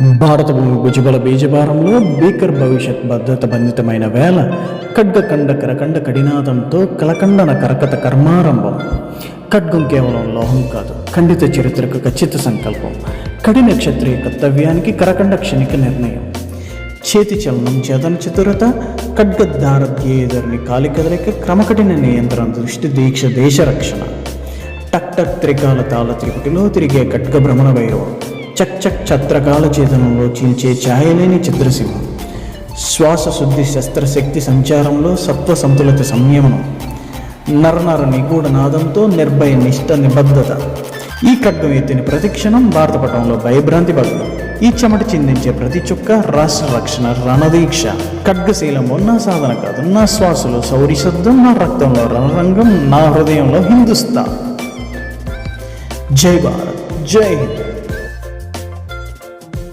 భారత భూమి భుజబల బీజభారంలో భీకర్ భవిష్యత్ భద్రత బంధితమైన వేళ ఖడ్గఖండ కరఖండ కరకండ కడినాదంతో కలకండన కరకత కర్మారంభం. ఖడ్గం కేవలం లోహం కాదు ఖండిత చరిత్రకు ఖచ్చిత సంకల్పం. కఠిన క్షత్రియ కర్తవ్యానికి కరకండ క్షణిక నిర్ణయం. చేతి చలనం చేతన చతురత ఖడ్గద్దార ధ్యేయధరిని కాలి కదలిక క్రమకఠిన నియంత్రణ దృష్టి దీక్ష దేశ రక్షణ టక్ టక్ త్రికాల తాళ త్రిపుటిలో తిరిగే ఖడ్గ భ్రమణ వైరవం. చక్ చక్ ఛత్రకాల చేతనంలో చీల్చే ఛాయలేని చిత్రశివ శ్వాస శుద్ధి శస్త్రశక్తి సంచారంలో సత్వ సంతులిత సంయమనం నరనర నిగూఢ నాదంతో నిర్భయ నిష్ట నిబద్ధత. ఈ ఖడ్గం ఎత్తిన ప్రతిక్షణం భారత పటంలో భయభ్రాంతి పడదు ఈ చెమట చిందించే ప్రతి చుక్క రాష్ట్ర రక్షణ రణదీక్ష. ఖడ్గశీలము నా సాధన కాదు నా శ్వాసలో సౌరి శబ్దం నా రక్తంలో రణరంగం నా హృదయంలో హిందుస్థాన్. జై భారత్ జై హింద్.